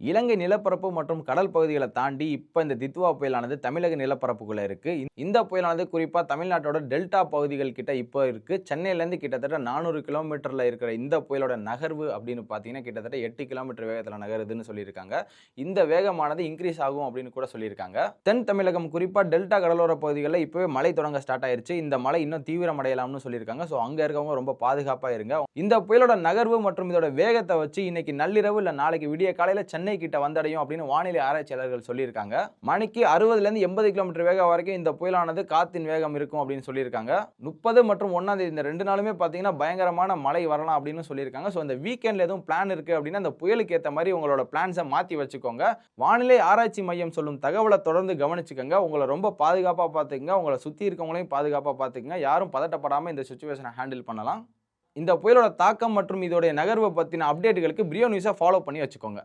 இலங்கை நிலப்பரப்பு மற்றும் கடல் பகுதிகளை தாண்டி இப்போ இந்த தித்வா புயலானது தமிழக நிலப்பரப்புக்குள்ளே இருக்குது இந்த- புயலானது குறிப்பாக தமிழ்நாட்டோட டெல்டா பகுதிகள் கிட்ட இப்போ இருக்குது சென்னையிலேருந்து கிட்டத்தட்ட நானூறு கிலோமீட்டரில் இருக்கிற இந்த புயலோட நகர்வு அப்படின்னு பார்த்தீங்கன்னா கிட்டத்தட்ட எட்டு கிலோமீட்டர் வேகத்தில் நகருதுன்னு சொல்லியிருக்காங்க. இந்த வேகமானது இன்க்ரீஸ் ஆகும் அப்படின்னு கூட சொல்லியிருக்காங்க. தென் தமிழகம் குறிப்பாக டெல்டா கடலோர பகுதிகளில் இப்போவே மழை தொடங்க ஸ்டார்ட் ஆயிருச்சு. இந்த மழை இன்னும் தீவிரமடையலாம்னு சொல்லியிருக்காங்க. ஸோ அங்கே இருக்கவங்க ரொம்ப பாதுகாப்பாக இருங்க. இந்த புயலோட நகர்வு மற்றும் இதோட வேகத்தை வச்சு இன்னைக்கு நள்ளிரவு இல்லை நாளைக்கு விடிய காலையில் சென்னை சென்னை கிட்ட வந்தடையும் அப்படின்னு வானிலை ஆராய்ச்சியாளர்கள் சொல்லியிருக்காங்க. மணிக்கு அறுபதுலேருந்து எண்பது கிலோமீட்டர் வேகம் வரைக்கும் இந்த புயலானது காத்தின் வேகம் இருக்கும் அப்படின்னு சொல்லியிருக்காங்க. முப்பது மற்றும் ஒன்றாம் தேதி இந்த ரெண்டு நாளுமே பார்த்தீங்கன்னா பயங்கரமான மழை வரலாம் அப்படின்னு சொல்லியிருக்காங்க. ஸோ இந்த வீக்கெண்டில் எதுவும் பிளான் இருக்குது அப்படின்னா அந்த புயலுக்கு ஏற்ற மாதிரி உங்களோட பிளான்ஸை மாற்றி வச்சுக்கோங்க. வானிலை ஆராய்ச்சி மையம் சொல்லும் தகவலை தொடர்ந்து கவனிச்சுக்கோங்க. உங்களை ரொம்ப பாதுகாப்பாக பார்த்துக்கோங்க. உங்களை சுற்றி இருக்கவங்களையும் பாதுகாப்பாக பார்த்துக்குங்க. யாரும் பதட்டப்படாமல் இந்த சுச்சுவேஷனை ஹேண்டில் பண்ணலாம். இந்த புயலோட தாக்கம் மற்றும் இதோடைய நகர்வை பற்றின அப்டேட்டுகளுக்கு பிரியோ நியூஸை ஃபாலோ பண்ணி வச்சுக்கோங்க.